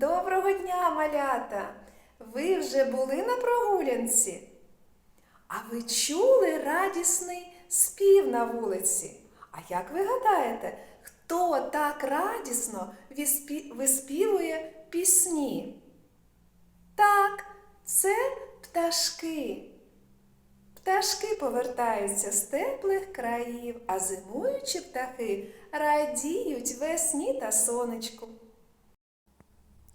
Доброго дня, малята! Ви вже були на прогулянці? А ви чули радісний спів на вулиці? А як ви гадаєте, хто так радісно виспівує пісні? Так, це пташки. Пташки повертаються з теплих країв, а зимуючі птахи радіють весні та сонечку.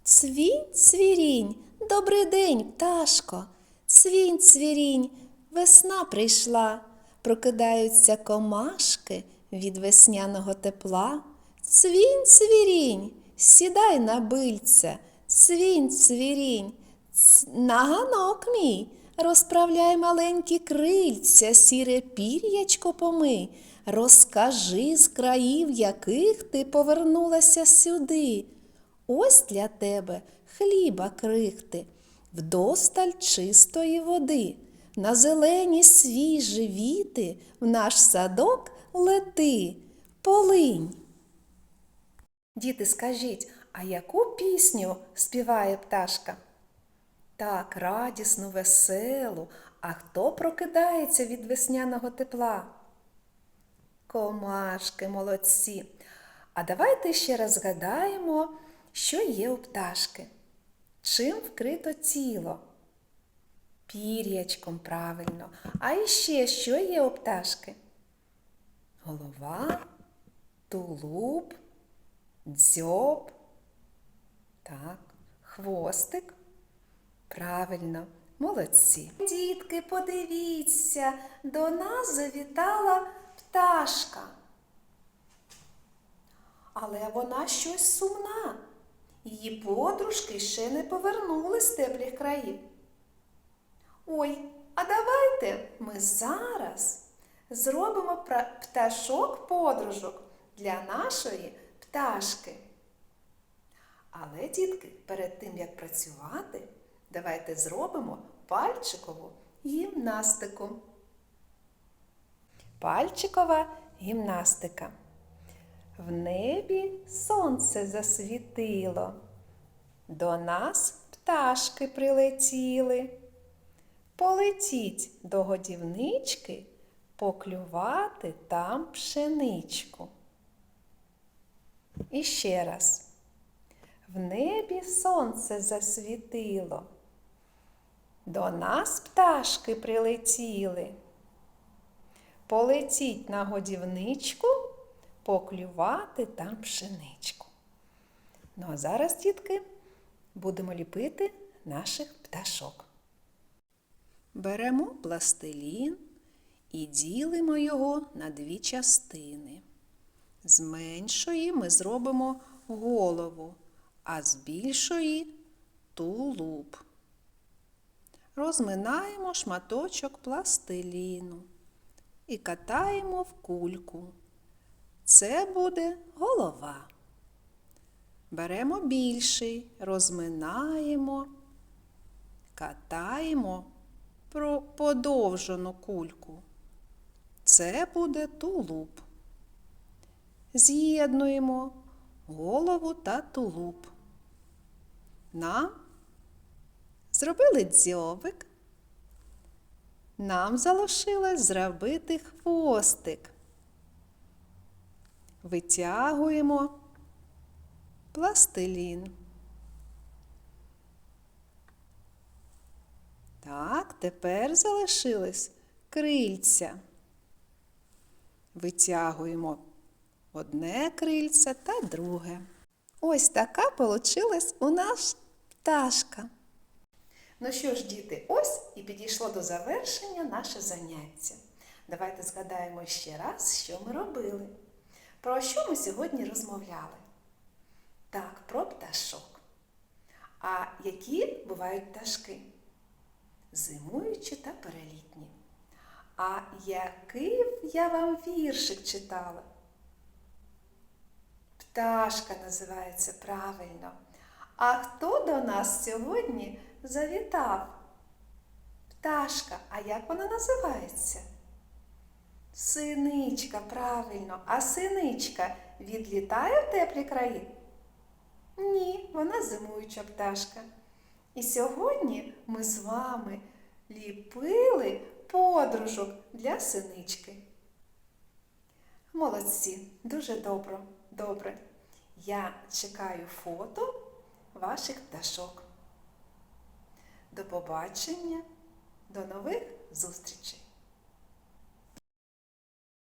Цвінь, цвірінь, добрий день, пташко. Цвінь, цвірінь, весна прийшла. Прокидаються комашки від весняного тепла. Цвінь, цвірінь, сідай на бильце. Цвінь, цвірінь, ц- на ганок мій. Розправляй маленькі крильця, сіре пір'ячко помий. Розкажи з країв, яких ти повернулася сюди. Ось для тебе хліба крихти, вдосталь чистої води. На зелені свіжі віти в наш садок лети, полинь. Діти, скажіть, а яку пісню співає пташка? Так, радісну, веселу. А хто прокидається від весняного тепла? Комашки молодці. А давайте ще раз згадаємо, що є у пташки. Чим вкрито тіло? Пір'ячком правильно. А іще що є у пташки? Голова, тулуб, дзьоб, так, хвостик. Правильно, молодці. Дітки, подивіться, до нас завітала пташка. Але вона щось сумна. Її подружки ще не повернулись з теплих країв. Ой, а давайте ми зараз зробимо пташок подружок для нашої пташки. Але, дітки, перед тим як працювати, давайте зробимо пальчикову гімнастику. Пальчикова гімнастика. В небі сонце засвітило. До нас пташки прилетіли. Полетіть до годівнички, поклювати там пшеничку. І ще раз. В небі сонце засвітило. До нас пташки прилетіли. Полетіть на годівничку, поклювати там пшеничку. Ну а зараз, дітки, будемо ліпити наших пташок. Беремо пластилін і ділимо його на дві частини. З меншої ми зробимо голову, а з більшої тулуб. Розминаємо шматочок пластиліну і катаємо в кульку. Це буде голова. Беремо більший, розминаємо, катаємо про подовжену кульку. Це буде тулуб. З'єднуємо голову та тулуб. Нам зробили дзьобик. Нам залишилось зробити хвостик. Витягуємо пластилін. Так, тепер залишились крильця. Витягуємо одне крильце та друге. Ось така получилась у нас пташка. Ну що ж, діти, ось і підійшло до завершення наше заняття. Давайте згадаємо ще раз, що ми робили. Про що ми сьогодні розмовляли? Так, про пташок. А які бувають пташки? Зимуючі та перелітні. А який я вам віршик читала? Пташка називається правильно. А хто до нас сьогодні завітав? Пташка, а як вона називається? Синичка, правильно. А синичка відлітає в теплі краї? Ні, вона зимуюча пташка. І сьогодні ми з вами ліпили подружок для синички. Молодці, дуже добре, добре. Я чекаю фото ваших пташок. До побачення, до нових зустрічей!